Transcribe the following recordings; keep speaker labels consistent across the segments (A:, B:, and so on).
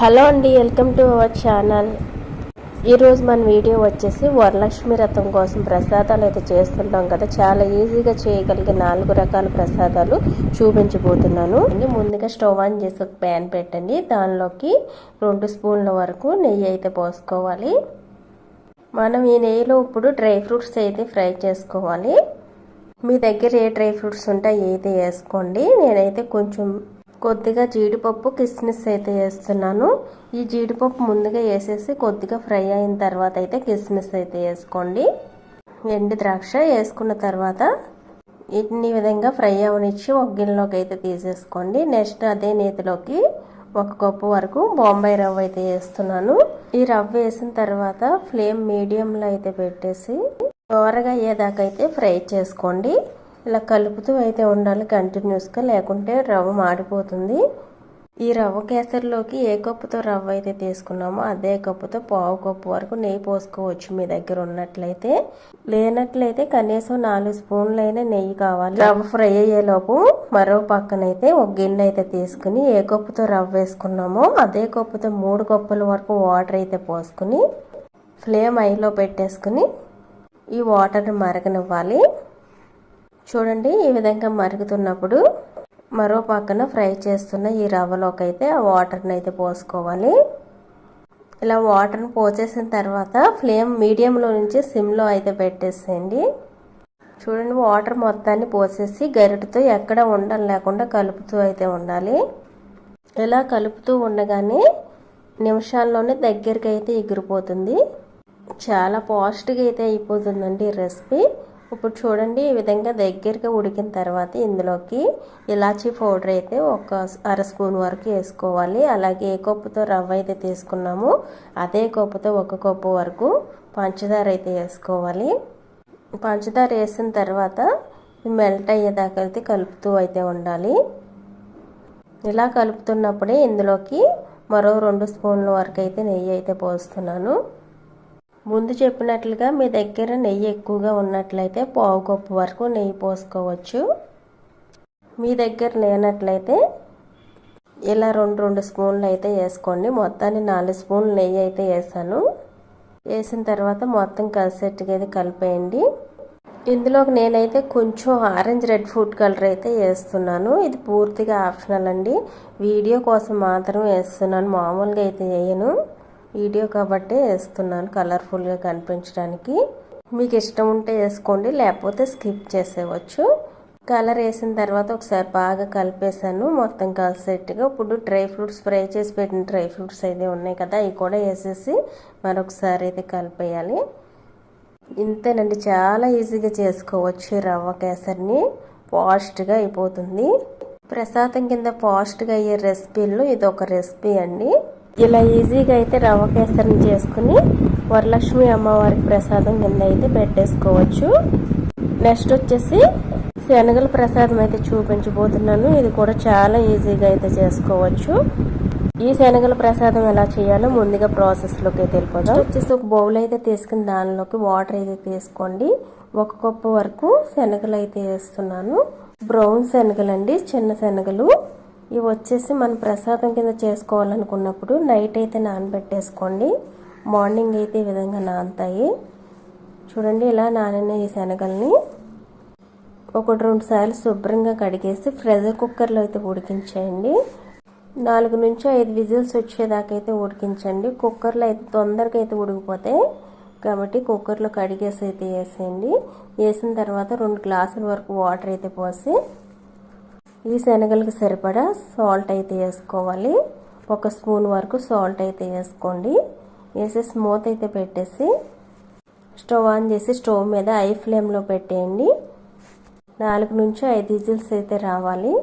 A: Hello అండి welcome to our channel. ఈరోజు మన వీడియో వచ్చేసి వరలక్ష్మి రథం కోసం ప్రసాదాలు అయితే చేస్తుంటాం కదా. చాలా ఈజీగా చేయగలిగే నాలుగు రకాల ప్రసాదాలు చూపించబోతున్నాను. ముందుగా స్టవ్ ఆన్ చేసి ఒక ప్యాన్ పెట్టండి. దానిలోకి రెండు స్పూన్ల వరకు నెయ్యి అయితే పోసుకోవాలి. మనం ఈ నెయ్యిలో ఇప్పుడు డ్రై ఫ్రూట్స్ అయితే ఫ్రై చేసుకోవాలి. మీ దగ్గర ఏ డ్రై ఫ్రూట్స్ ఉంటాయి అయితే వేసుకోండి. నేనైతే కొంచెం కొద్దిగా జీడిపప్పు కిస్మిస్ అయితే వేస్తున్నాను. ఈ జీడిపప్పు ముందుగా వేసేసి కొద్దిగా ఫ్రై అయిన తర్వాత అయితే కిస్మిస్ అయితే వేసుకోండి. ఎండు ద్రాక్ష వేసుకున్న తర్వాత వీటిని విధంగా ఫ్రై అవనిచ్చి ఒక గిన్నెలోకి అయితే తీసేసుకోండి. నెక్స్ట్ అదే నేతిలోకి ఒక కప్పు వరకు బొంబాయి రవ్వ అయితే వేస్తున్నాను. ఈ రవ్వ వేసిన తర్వాత ఫ్లేమ్ మీడియంలో అయితే పెట్టేసి దోరగా అయ్యేదాకైతే అయితే ఫ్రై చేసుకోండి. ఇలా కలుపుతూ అయితే ఉండాలి కంటిన్యూస్గా లేకుంటే రవ్వ మాడిపోతుంది. ఈ రవ్వ కేసరిలోకి ఏ కప్పుతో రవ్వ అయితే తీసుకున్నామో అదే కప్పుతో పావు కప్పు వరకు నెయ్యి పోసుకోవచ్చు మీ దగ్గర ఉన్నట్లయితే. లేనట్లయితే కనీసం నాలుగు స్పూన్లైనా నెయ్యి కావాలి. రవ్వ ఫ్రై అయ్యేలోపు మరో పక్కనైతే ఒక గిన్నె అయితే తీసుకుని ఏ కప్పుతో రవ్వ వేసుకున్నామో అదే కప్పుతో మూడు కప్పుల వరకు వాటర్ అయితే పోసుకుని ఫ్లేమ్ ఐలో పెట్టేసుకుని ఈ వాటర్ని మరగనివ్వాలి. చూడండి ఈ విధంగా మరుగుతున్నప్పుడు మరో పక్కన ఫ్రై చేస్తున్న ఈ రవ్వలోకి అయితే ఆ వాటర్ని అయితే పోసుకోవాలి. ఇలా వాటర్ని పోసేసిన తర్వాత ఫ్లేమ్ మీడియంలో నుంచి సిమ్లో అయితే పెట్టేసేయండి. చూడండి వాటర్ మొత్తాన్ని పోసేసి గరిటతో ఎక్కడ ఉండడం లేకుండా కలుపుతూ అయితే ఉండాలి. ఇలా కలుపుతూ ఉండగానే నిమిషాల్లోనే దగ్గరికి అయితే ఎగిరిపోతుంది. చాలా పాస్ట్గా అయితే అయిపోతుందండి ఈ రెసిపీ. ఇప్పుడు చూడండి ఈ విధంగా దగ్గరగా ఉడికిన తర్వాత ఇందులోకి ఇలాచీ పౌడర్ అయితే ఒక అర స్పూన్ వరకు వేసుకోవాలి. అలాగే ఏ కప్పుతో రవ్వ అయితే తీసుకున్నామో అదే కప్పుతో ఒక కప్పు వరకు పంచదార అయితే వేసుకోవాలి. పంచదార వేసిన తర్వాత మెల్ట్ అయ్యేదాకా అయితే కలుపుతూ అయితే ఉండాలి. ఇలా కలుపుతున్నప్పుడే ఇందులోకి మరో రెండు స్పూన్ల వరకు అయితే నెయ్యి అయితే పోస్తున్నాను. ముందు చెప్పినట్లుగా మీ దగ్గర నెయ్యి ఎక్కువగా ఉన్నట్లయితే పావు కప్పు వరకు నెయ్యి పోసుకోవచ్చు. మీ దగ్గర లేనట్లయితే ఇలా రెండు రెండు స్పూన్లు అయితే వేసుకోండి. మొత్తాన్ని నాలుగు స్పూన్లు నెయ్యి అయితే వేసాను. వేసిన తర్వాత మొత్తం కలిసేట్టుగా అయితే కలిపేయండి. ఇందులోకి నేనైతే కొంచెం ఆరెంజ్ రెడ్ ఫుడ్ కలర్ అయితే వేస్తున్నాను. ఇది పూర్తిగా ఆప్షనల్ అండి. వీడియో కోసం మాత్రం వేస్తున్నాను. మామూలుగా అయితే వేయను. వీడియో కాబట్టి వేస్తున్నాను కలర్ఫుల్గా కనిపించడానికి. మీకు ఇష్టం ఉంటే వేసుకోండి లేకపోతే స్కిప్ చేసేవచ్చు కలర్ వేసిన తర్వాత ఒకసారి బాగా కలిపేసాను మొత్తం కలిసేట్టుగా ఇప్పుడు డ్రై ఫ్రూట్స్ ఫ్రై చేసి పెట్టిన డ్రై ఫ్రూట్స్ అయితే ఉన్నాయి కదా అవి కూడా వేసేసి మరొకసారి అయితే కలిపేయాలి. ఇంతేనండి చాలా ఈజీగా చేసుకోవచ్చు రవ్వ కేసరిని. ఫాస్ట్గా అయిపోతుంది. ప్రసాదం కింద ఫాస్ట్గా అయ్యే రెసిపీల్లో ఇది ఒక రెసిపీ అండి. ఇలా ఈజీగా అయితే రవ్వ కేసరిని చేసుకుని వరలక్ష్మి అమ్మవారికి ప్రసాదం కింద అయితే పెట్టేసుకోవచ్చు. నెక్స్ట్ వచ్చేసి శనగల ప్రసాదం అయితే చూపించబోతున్నాను. ఇది కూడా చాలా ఈజీగా అయితే చేసుకోవచ్చు. ఈ శనగల ప్రసాదం ఎలా చేయాలో ముందుగా ప్రాసెస్లోకి అయితే వెళ్ళిపోదాం. వచ్చేసి ఒక బౌల్ అయితే తీసుకుని దానిలోకి వాటర్ అయితే తీసుకోండి. ఒక కప్పు వరకు శనగలు అయితే వేస్తున్నాను. బ్రౌన్ శనగలు అండి చిన్న శనగలు. ఇవి వచ్చేసి మన ప్రసాదం కింద చేసుకోవాలనుకున్నప్పుడు నైట్ అయితే నానబెట్టేసుకోండి. మార్నింగ్ అయితే ఈ విధంగా నానుతాయి. చూడండి ఇలా నానిన ఈ శనగల్ని. ఒకటి రెండు సార్లు శుభ్రంగా కడిగేసి ప్రెషర్ కుక్కర్లో అయితే ఉడికించేయండి. నాలుగు నుంచి ఐదు విజిల్స్ వచ్చేదాకా అయితే ఉడికించండి. కుక్కర్లో అయితే తొందరగా అయితే ఉడికిపోతాయి. కాబట్టి కుక్కర్లో కడిగేసి అయితే వేసేయండి. వేసిన తర్వాత రెండు గ్లాసుల వరకు వాటర్ అయితే పోసి ఈ శనగలకు సరిపడా సాల్ట్ అయితే వేసుకోవాలి. ఒక స్పూన్ వరకు సాల్ట్ అయితే వేసుకోండి. వేసేసి మూత అయితే పెట్టేసి స్టవ్ ఆన్ చేసి స్టవ్ మీద ఐ ఫ్లేమ్లో పెట్టేయండి. నాలుగు నుంచి ఐదు విజిల్స్ అయితే రావాలి.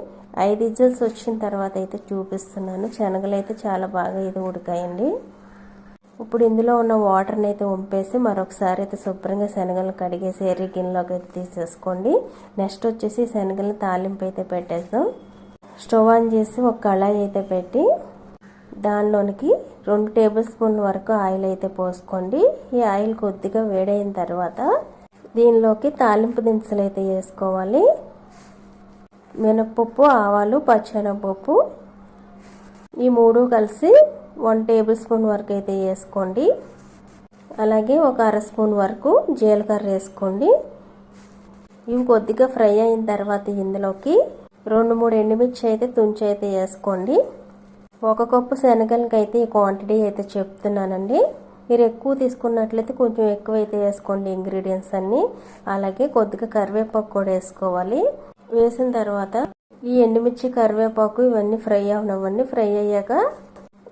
A: ఐదు విజిల్స్ వచ్చిన తర్వాత అయితే చూపిస్తున్నాను. శనగలు అయితే చాలా బాగా ఇది ఉడికాయండి. ఇప్పుడు ఇందులో ఉన్న వాటర్ని అయితే వంపేసి మరొకసారి అయితే శుభ్రంగా శనగలు కడిగేసి ఎర్రి గిన్నెలోకి అయితే తీసేసుకోండి. నెక్స్ట్ వచ్చేసి శనగలను తాలింపు అయితే పెట్టేద్దాం. స్టవ్ ఆన్ చేసి ఒక కళాయి అయితే పెట్టి దానిలోనికి రెండు టేబుల్ స్పూన్ వరకు ఆయిల్ అయితే పోసుకోండి. ఈ ఆయిల్ కొద్దిగా వేడైన తర్వాత దీనిలోకి తాలింపు దినుసులు అయితే వేసుకోవాలి. మినప్పప్పు ఆవాలు పచ్చెనపప్పు ఈ మూడు కలిసి వన్ టేబుల్ స్పూన్ వరకు అయితే వేసుకోండి. అలాగే ఒక అర స్పూన్ వరకు జీలకర్ర వేసుకోండి. ఇవి కొద్దిగా ఫ్రై అయిన తర్వాత ఇందులోకి రెండు మూడు ఎండుమిర్చి అయితే తుంచి అయితే వేసుకోండి. ఒక కప్పు శనగలకి అయితే ఈ క్వాంటిటీ అయితే చెప్తున్నానండి. మీరు ఎక్కువ తీసుకున్నట్లయితే కొంచెం ఎక్కువ అయితే వేసుకోండి ఇంగ్రీడియంట్స్ అన్నీ. అలాగే కొద్దిగా కరివేపాకు కూడా వేసుకోవాలి. వేసిన తర్వాత ఈ ఎండుమిర్చి కరివేపాకు ఇవన్నీ ఫ్రై అవనవన్నీ ఫ్రై అయ్యాక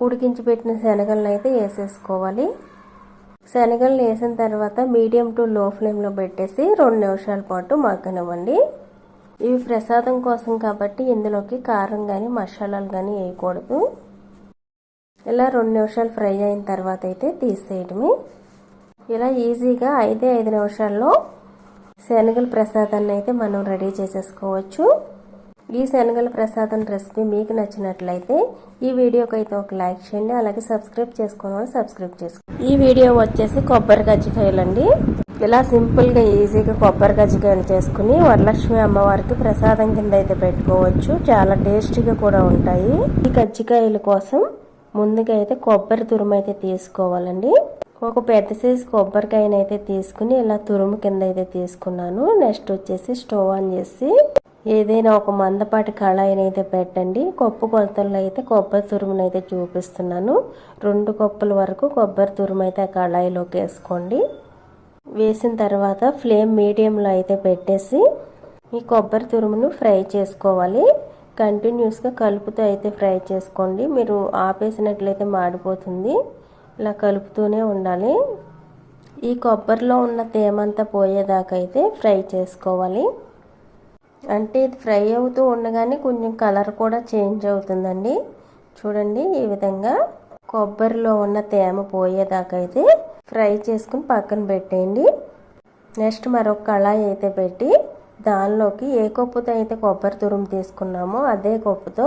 A: ఉడికించి పెట్టిన శనగలను అయితే వేసేసుకోవాలి. శనగలను వేసిన తర్వాత మీడియం టు లో ఫ్లేమ్లో పెట్టేసి రెండు నిమిషాల పాటు మగ్గనివ్వండి. ఇవి ప్రసాదం కోసం కాబట్టి ఇందులోకి కారం కానీ మసాలాలు కానీ వేయకూడదు. ఇలా రెండు నిమిషాలు ఫ్రై అయిన తర్వాత అయితే తీసేయడమే. ఇలా ఈజీగా ఐదే ఐదు నిమిషాల్లో శనగల ప్రసాదాన్ని అయితే మనం రెడీ చేసేసుకోవచ్చు. ఈ శనగల ప్రసాదం రెసిపీ మీకు నచ్చినట్లయితే ఈ వీడియోకి అయితే ఒక లైక్ చేయండి అలాగే సబ్స్క్రైబ్ చేసుకోవడం వల్ల సబ్స్క్రైబ్ చేసుకోండి. ఈ వీడియో వచ్చేసి కొబ్బరి కజ్జికాయలు అండి. ఇలా సింపుల్గా ఈజీగా కొబ్బరి కజ్జికాయలు చేసుకుని వరలక్ష్మి అమ్మవారికి ప్రసాదం కింద అయితే పెట్టుకోవచ్చు. చాలా టేస్టీగా కూడా ఉంటాయి. ఈ కజ్జికాయల కోసం ముందుగా అయితే కొబ్బరి తురుము అయితే తీసుకోవాలండి. ఒక పెద్ద సైజు కొబ్బరికాయనైతే తీసుకుని ఇలా తురుము కింద అయితే తీసుకున్నాను. నెక్స్ట్ వచ్చేసి స్టవ్ ఆన్ చేసి ఏదైనా ఒక మందపాటి కళాయిని అయితే పెట్టండి. కొప్పు కొలతల్లో అయితే కొబ్బరి తురుమును అయితే చూపిస్తున్నాను. రెండు కొప్పుల వరకు కొబ్బరి తురుము అయితే ఆ కళాయిలోకి వేసుకోండి. వేసిన తర్వాత ఫ్లేమ్ మీడియంలో అయితే పెట్టేసి ఈ కొబ్బరి తురుమును ఫ్రై చేసుకోవాలి. కంటిన్యూస్గా కలుపుతూ అయితే ఫ్రై చేసుకోండి. మీరు ఆపేసినట్లయితే మాడిపోతుంది. ఇలా కలుపుతూనే ఉండాలి. ఈ కొబ్బరిలో ఉన్న తేమంతా పోయేదాకైతే అయితే ఫ్రై చేసుకోవాలి. అంటే ఇది ఫ్రై అవుతూ ఉండగానే కొంచెం కలర్ కూడా చేంజ్ అవుతుందండి. చూడండి ఈ విధంగా కొబ్బరిలో ఉన్న తేమ పోయేదాకా అయితే ఫ్రై చేసుకుని పక్కన పెట్టేయండి. నెక్స్ట్ మరొక కళాయి అయితే పెట్టి దానిలోకి ఏ కప్పుతో అయితే కొబ్బరి తురుము తీసుకున్నామో అదే కప్పుతో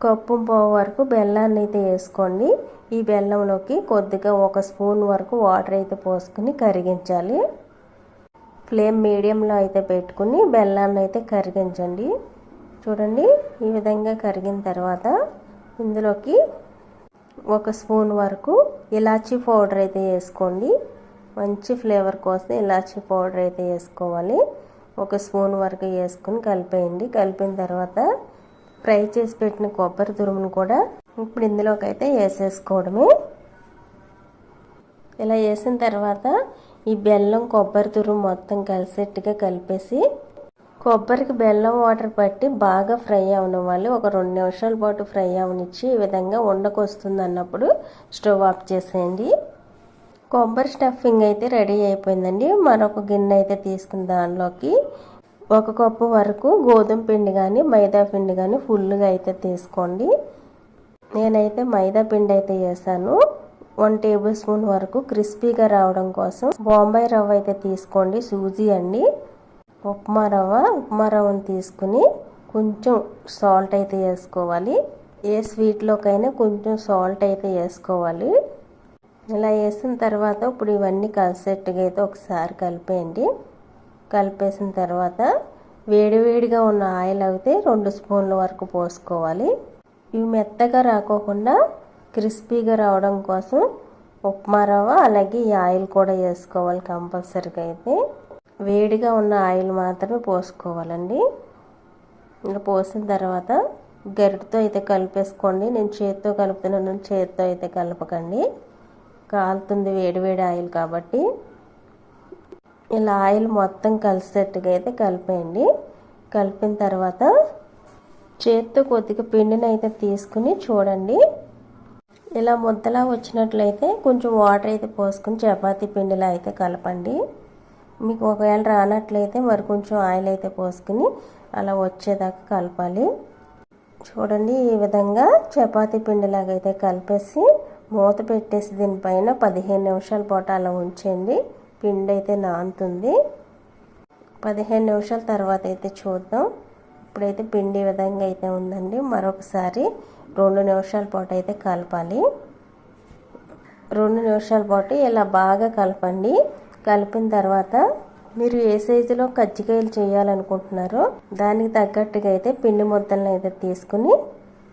A: కప్పు పోవు వరకు బెల్లాన్ని అయితే వేసుకోండి. ఈ బెల్లంలోకి కొద్దిగా ఒక స్పూన్ వరకు వాటర్ అయితే పోసుకుని కరిగించాలి. ఫ్లేమ్ మీడియంలో అయితే పెట్టుకుని బెల్లాన్ని అయితే కరిగించండి. చూడండి ఈ విధంగా కరిగిన తర్వాత ఇందులోకి ఒక స్పూన్ వరకు ఇలాచీ పౌడర్ అయితే వేసుకోండి. మంచి ఫ్లేవర్ కోసం ఇలాచీ పౌడర్ అయితే వేసుకోవాలి. ఒక స్పూన్ వరకు వేసుకుని కలిపేయండి. కలిపిన తర్వాత ఫ్రై చేసి పెట్టిన కొబ్బరి తురుమును కూడా ఇప్పుడు ఇందులోకి అయితే వేసేసుకోవడమే. ఇలా వేసిన తర్వాత ఈ బెల్లం కొబ్బరి తురుము మొత్తం కలిసేట్టుగా కలిపేసి కొబ్బరికి బెల్లం వాటర్ పట్టి బాగా ఫ్రై అవనివ్వాలి. ఒక రెండు నిమిషాల పాటు ఫ్రై అవనిచ్చి ఈ విధంగా ఉండకొస్తుంది అన్నప్పుడు స్టవ్ ఆఫ్ చేసేయండి. కొబ్బరి స్టఫింగ్ అయితే రెడీ అయిపోయిందండి. మరొక గిన్నె అయితే తీసుకుని దానిలోకి ఒక కప్పు వరకు గోధుమ పిండి కానీ మైదా పిండి కానీ ఫుల్గా అయితే తీసుకోండి. నేనైతే మైదా పిండి అయితే వేసాను. వన్ టేబుల్ స్పూన్ వరకు క్రిస్పీగా రావడం కోసం బాంబాయి రవ్వ అయితే తీసుకోండి సూజీ అండి. ఉప్మా రవ్వ ఉప్మా రవ్వను తీసుకుని కొంచెం సాల్ట్ అయితే వేసుకోవాలి. ఏ స్వీట్లోకైనా కొంచెం సాల్ట్ అయితే వేసుకోవాలి. ఇలా వేసిన తర్వాత ఇప్పుడు ఇవన్నీ కలిసేట్టుగా అయితే ఒకసారి కలిపేయండి. కలిపేసిన తర్వాత వేడివేడిగా ఉన్న ఆయిల్ అయితే రెండు స్పూన్ల వరకు పోసుకోవాలి. ఇవి మెత్తగా రాకోకుండా క్రిస్పీగా రావడం కోసం ఉప్మా రవ్వ అలాగే ఈ ఆయిల్ కూడా వేసుకోవాలి కంపల్సరీగా అయితే. వేడిగా ఉన్న ఆయిల్ మాత్రమే పోసుకోవాలండి. ఇంకా పోసిన తర్వాత గరిటతో అయితే కలిపేసుకోండి. నేను చేతితో కలుపుతున్నాను. చేతితో అయితే కలపకండి. కాలుతుంది వేడి వేడి ఆయిల్ కాబట్టి. ఇలా ఆయిల్ మొత్తం కలిసేట్టుగా అయితే కలిపేయండి. కలిపిన తర్వాత చేత్తో కొద్దిగా పిండిని అయితే తీసుకుని చూడండి. ఇలా ముద్దలా వచ్చినట్లయితే కొంచెం వాటర్ అయితే పోసుకుని చపాతీ పిండిలా అయితే కలపండి. మీకు ఒకవేళ రానట్లయితే మరి కొంచెం ఆయిల్ అయితే పోసుకుని అలా వచ్చేదాకా కలపాలి. చూడండి ఈ విధంగా చపాతీ పిండిలాగా అయితే కలిపేసి మూత పెట్టేసి దీనిపైన పదిహేను నిమిషాల పాటు అలా ఉంచండి. పిండి అయితే నానుతుంది. పదిహేను నిమిషాల తర్వాత అయితే చూద్దాం. ఇప్పుడైతే పిండి విధంగా అయితే ఉందండి. మరొకసారి రెండు నిమిషాల పాటు అయితే కలపాలి. రెండు నిమిషాల పాటు ఇలా బాగా కలపండి. కలిపిన తర్వాత మీరు ఏ సైజులో కజ్జికాయలు చేయాలనుకుంటున్నారో దానికి తగ్గట్టుగా అయితే పిండి ముద్దలను అయితే తీసుకుని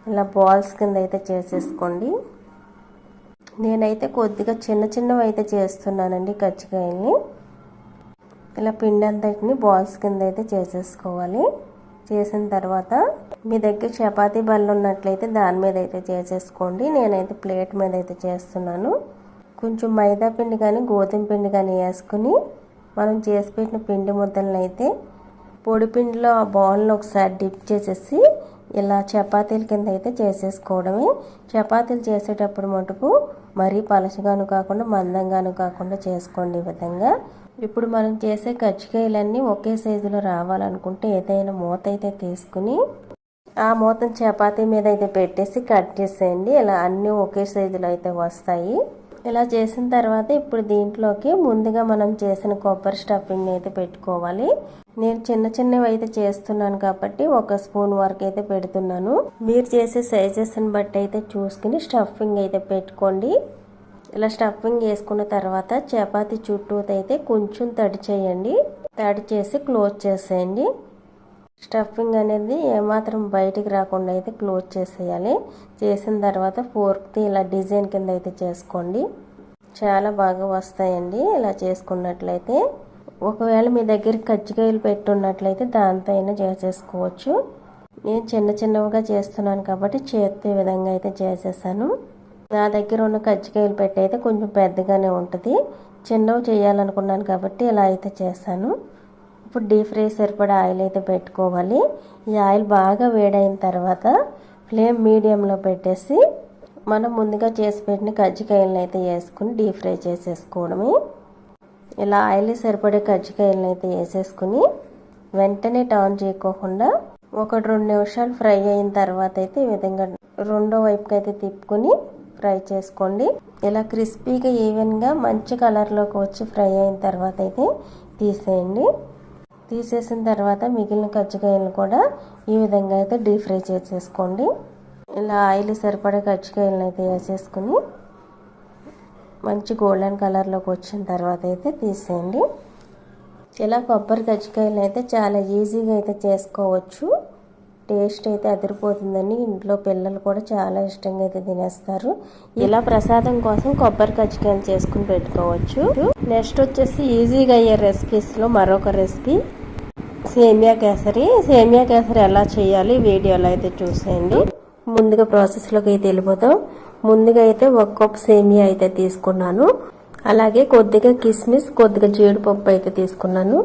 A: ఇలా బాల్స్ కింద అయితే చేసేసుకోండి. నేనైతే కొద్దిగా చిన్న చిన్నవి అయితే చేస్తున్నానండి కజ్జికాయల్ని. ఇలా పిండి అంతటిని బాల్స్ కింద అయితే చేసేసుకోవాలి. చేసిన తర్వాత మీ దగ్గర చపాతీ బళ్ళు ఉన్నట్లయితే దాని మీద అయితే చేసేసుకోండి. నేనైతే ప్లేట్ మీద అయితే చేస్తున్నాను. కొంచెం మైదా పిండి కానీ గోధుమ పిండి కానీ వేసుకుని మనం చేసి పెట్టిన పిండి ముద్దలను అయితే పొడి పిండిలో ఆ బౌల్లో ఒకసారి డిప్ చేసేసి ఇలా చపాతీల కింద అయితే చేసేసుకోవడమే. చపాతీలు చేసేటప్పుడు మటుకు మరీ పలచగాను కాకుండా మందంగాను కాకుండా చేసుకోండి ఈ విధంగా. ఇప్పుడు మనం చేసే కజ్జికాయలన్నీ ఒకే సైజులో రావాలనుకుంటే ఏదైనా మూత అయితే తీసుకుని ఆ మూతను చపాతీ మీద అయితే పెట్టేసి కట్ చేసేయండి. ఇలా అన్నీ ఒకే సైజులో అయితే వస్తాయి. ఇలా చేసిన తర్వాత ఇప్పుడు దీంట్లోకి ముందుగా మనం చేసిన కొబ్బరి స్టఫింగ్ అయితే పెట్టుకోవాలి. నేను చిన్న చిన్నవి అయితే చేస్తున్నాను కాబట్టి ఒక స్పూన్ వరకు అయితే పెడుతున్నాను. మీరు చేసే సైజెస్ని బట్టి అయితే చూసుకుని స్టఫింగ్ అయితే పెట్టుకోండి. ఇలా స్టఫింగ్ వేసుకున్న తర్వాత చపాతీ చుట్టూ అయితే కొంచెం తడి చేయండి. తడి చేసి క్లోజ్ చేసేయండి. స్టఫింగ్ అనేది ఏమాత్రం బయటికి రాకుండా అయితే క్లోజ్ చేసేయాలి. చేసిన తర్వాత ఫోర్క్ది ఇలా డిజైన్ కింద అయితే చేసుకోండి. చాలా బాగా వస్తాయండి ఇలా చేసుకున్నట్లయితే. ఒకవేళ మీ దగ్గర కజ్జికాయలు పెట్టున్నట్లయితే దాంతో అయినా చేసేసుకోవచ్చు. నేను చిన్న చిన్నవిగా చేస్తున్నాను కాబట్టి చేతి విధంగా అయితే చేసేసాను. నా దగ్గర ఉన్న కజ్జికాయలు పెట్టి అయితే కొంచెం పెద్దగానే ఉంటుంది. చిన్నవి చేయాలనుకున్నాను కాబట్టి ఇలా అయితే చేస్తాను ఇప్పుడు డీప్ ఫ్రై సరిపడా ఆయిల్ అయితే పెట్టుకోవాలి. ఈ ఆయిల్ బాగా వేడైన తర్వాత ఫ్లేమ్ మీడియంలో పెట్టేసి మనం ముందుగా చేసి పెట్టిన కజ్జికాయలను అయితే వేసుకుని డీప్ ఫ్రై చేసేసుకోవడమే. ఇలా ఆయిల్ సరిపడే కజ్జికాయలను అయితే వేసేసుకుని వెంటనే టర్న్ చేయకోకుండా ఒకటి రెండు నిమిషాలు ఫ్రై అయిన తర్వాత అయితే ఈ విధంగా రెండో వైపుకి అయితే తిప్పుకొని ఫ్రై చేసుకోండి. ఇలా క్రిస్పీగా ఈవెన్గా మంచి కలర్లోకి వచ్చి ఫ్రై అయిన తర్వాత అయితే తీసేయండి. తీసేసిన తర్వాత మిగిలిన కజ్జికాయలను కూడా ఈ విధంగా అయితే డీప్ ఫ్రై చేసేసుకోండి. ఇలా ఆయిల్ సరిపడే కజ్జికాయలను అయితే వేసేసుకుని మంచి గోల్డెన్ కలర్లోకి వచ్చిన తర్వాత అయితే తీసేయండి. ఇలా కొబ్బరి కజ్జికాయలను అయితే చాలా ఈజీగా అయితే చేసుకోవచ్చు. టేస్ట్ అయితే అదిరిపోతుందని ఇంట్లో పిల్లలు కూడా చాలా ఇష్టంగా అయితే తినేస్తారు. ఇలా ప్రసాదం కోసం కొబ్బరి కజ్జికాయలు చేసుకుని పెట్టుకోవచ్చు. నెక్స్ట్ వచ్చేసి ఈజీగా అయ్యే రెసిపీస్లో మరొక రెసిపీ సేమియా కేసరి. సేమియా కేసరి ఎలా చేయాలి వీడియోలో అయితే చూసేయండి. ముందుగా ప్రాసెస్లోకి అయితే వెళ్ళిపోతాం ముందుగా అయితే ఒక కప్ సేమియా అయితే తీసుకున్నాను. అలాగే కొద్దిగా కిస్మిస్ కొద్దిగా జీడిపప్పు అయితే తీసుకున్నాను.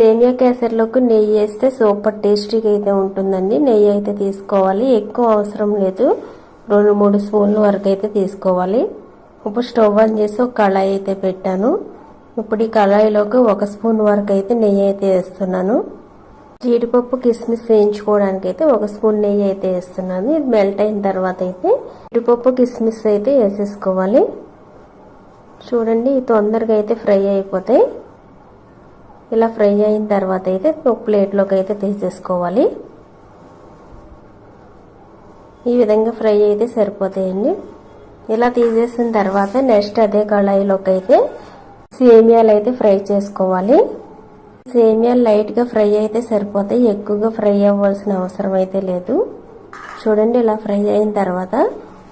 A: సేమియా కేసరిలోకి నెయ్యి వేస్తే సూపర్ టేస్టీగా అయితే ఉంటుందండి. నెయ్యి అయితే తీసుకోవాలి. ఎక్కువ అవసరం లేదు. రెండు మూడు స్పూన్ల వరకు అయితే తీసుకోవాలి. ఇప్పుడు స్టవ్ ఆన్ చేసి ఒక కళాయి అయితే పెట్టాను. ఇప్పుడు ఈ కళాయిలోకి ఒక స్పూన్ వరకు అయితే నెయ్యి అయితే వేస్తున్నాను. జీడిపప్పు కిస్మిస్ వేయించుకోవడానికి అయితే ఒక స్పూన్ నెయ్యి అయితే వేస్తున్నాను. ఇది మెల్ట్ అయిన తర్వాత అయితే జీడిపప్పు కిస్మిస్ అయితే వేసేసుకోవాలి. చూడండి తొందరగా అయితే ఫ్రై అయిపోతాయి. ఇలా ఫ్రై అయిన తర్వాత అయితే ఒక ప్లేట్లోకి అయితే తీసేసుకోవాలి. ఈ విధంగా ఫ్రై అయితే సరిపోతాయండి. ఇలా తీసేసిన తర్వాత నెక్స్ట్ అదే కళాయిలోకి అయితే సేమియాలు అయితే ఫ్రై చేసుకోవాలి. సేమియాలు లైట్గా ఫ్రై అయితే సరిపోతాయి. ఎక్కువగా ఫ్రై అవ్వాల్సిన అవసరం అయితే లేదు. చూడండి ఇలా ఫ్రై అయిన తర్వాత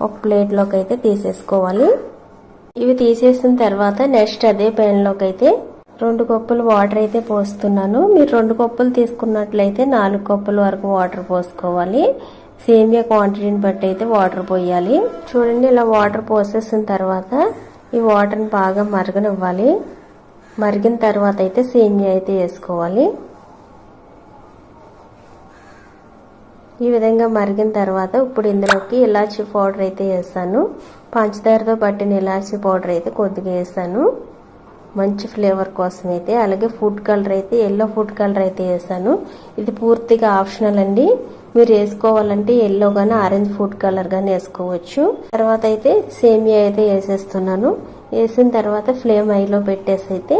A: ఒక ప్లేట్లోకి అయితే తీసేసుకోవాలి. ఇవి తీసేసిన తర్వాత నెక్స్ట్ అదే ప్యాన్లోకి అయితే రెండు కప్పులు వాటర్ అయితే పోస్తున్నాను. మీరు రెండు కప్పులు తీసుకున్నట్లయితే నాలుగు కప్పుల వరకు వాటర్ పోసుకోవాలి. సేమియా క్వాంటిటీని బట్టి అయితే వాటర్ పోయాలి. చూడండి ఇలా వాటర్ పోసేసిన తర్వాత ఈ వాటర్ని బాగా మరగనివ్వాలి. మరిగిన తర్వాత అయితే సేమియా అయితే వేసుకోవాలి. ఈ విధంగా మరిగిన తర్వాత ఇప్పుడు ఇందులోకి ఇలాచి పౌడర్ అయితే వేసాను. పంచదారతో పట్టిన ఇలాచి పౌడర్ అయితే కొద్దిగా వేసాను. మంచి ఫ్లేవర్ కోసం అయితే అలాగే ఫుడ్ కలర్ అయితే ఎల్లో ఫుడ్ కలర్ అయితే వేసాను. ఇది పూర్తిగా ఆప్షనల్ అండి. మీరు వేసుకోవాలంటే ఎల్లో కానీ ఆరెంజ్ ఫుడ్ కలర్ కానీ వేసుకోవచ్చు. తర్వాత అయితే సేమియా అయితే వేసేస్తున్నాను. వేసిన తర్వాత ఫ్లేమ్ ఐలో పెట్టేసి అయితే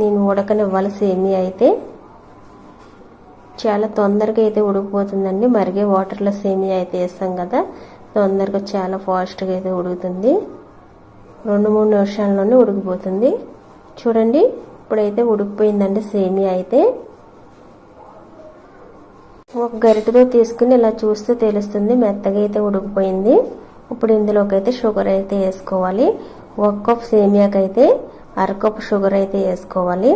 A: నేను ఉడకనివ్వాలి సేమియా అయితే. చాలా తొందరగా అయితే ఉడికిపోతుందండి. మరిగే వాటర్లో సేమియా అయితే వేస్తాం కదా. తొందరగా చాలా ఫాస్ట్గా అయితే ఉడుకుతుంది. రెండు మూడు నిమిషాల్లోనే ఉడికిపోతుంది. చూడండి. ఇప్పుడైతే ఉడికిపోయిందండి సేమియా అయితే. ఒక గరిటతో తీసుకుని ఇలా చూస్తే తెలుస్తుంది మెత్తగా అయితే ఉడికిపోయింది. ఇప్పుడు ఇందులోకి అయితే షుగర్ అయితే వేసుకోవాలి. ఒక కప్ సేమియాకి అయితే అరకప్ షుగర్ అయితే వేసుకోవాలి.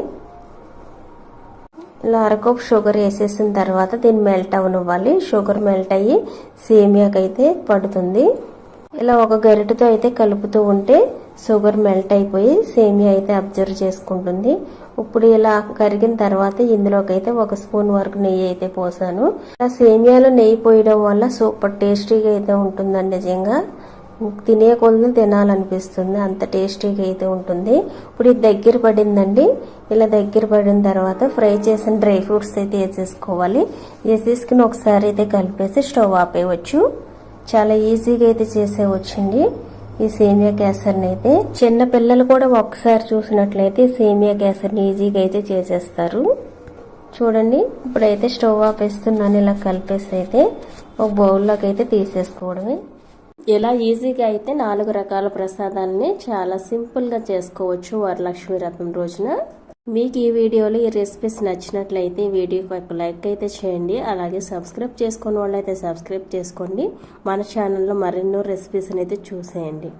A: ఇలా అరకప్ షుగర్ వేసేసిన తర్వాత దీన్ని మెల్ట్ అవనివ్వాలి. షుగర్ మెల్ట్ అయ్యి సేమియాకి అయితే పడుతుంది. ఇలా ఒక గరిటతో అయితే కలుపుతూ ఉంటే షుగర్ మెల్ట్ అయిపోయి సేమియా అయితే అబ్జర్వ్ చేసుకుంటుంది. ఇప్పుడు ఇలా కరిగిన తర్వాత ఇందులోకి అయితే ఒక స్పూన్ వరకు నెయ్యి అయితే పోసాను. ఇలా సేమియాలో నెయ్యి పోయడం వల్ల సూపర్ టేస్టీగా అయితే ఉంటుందండి నిజంగా. తినే కొద్ది తినాలనిపిస్తుంది. అంత టేస్టీగా అయితే ఉంటుంది. ఇప్పుడు ఇది దగ్గర పడిందండి. ఇలా దగ్గర పడిన తర్వాత ఫ్రై చేసిన డ్రై ఫ్రూట్స్ అయితే వేసేసుకోవాలి. వేసేసుకుని ఒకసారి అయితే కలిపేసి స్టవ్ ఆపేయవచ్చు. చాలా ఈజీగా అయితే చేసేవచ్చండి. ఈ సేమియా కేసరిని అయితే చిన్న పిల్లలు కూడా ఒక్కసారి చూసినట్లయితే సేమియా కేసరిని ఈజీగా అయితే చేసేస్తారు. చూడండి ఇప్పుడైతే స్టవ్ ఆపేస్తున్నాను ఇలా కలిపేసి అయితే ఒక బౌల్లోకి అయితే తీసేసుకోవడమే. ఇలా ఈజీగా అయితే నాలుగు రకాల ప్రసాదాలని చాలా సింపుల్గా చేసుకోవచ్చు వరలక్ష్మి రథం రోజున. మీకు ఈ వీడియోలో ఈ రెసిపీస్ నచ్చినట్లయితే ఈ వీడియోకి ఒక లైక్ అయితే చేయండి. అలాగే సబ్స్క్రైబ్ చేసుకున్న వాళ్ళైతే సబ్స్క్రైబ్ చేసుకోండి. మన ఛానల్లో మరెన్నో రెసిపీస్ అయితే చూసేయండి.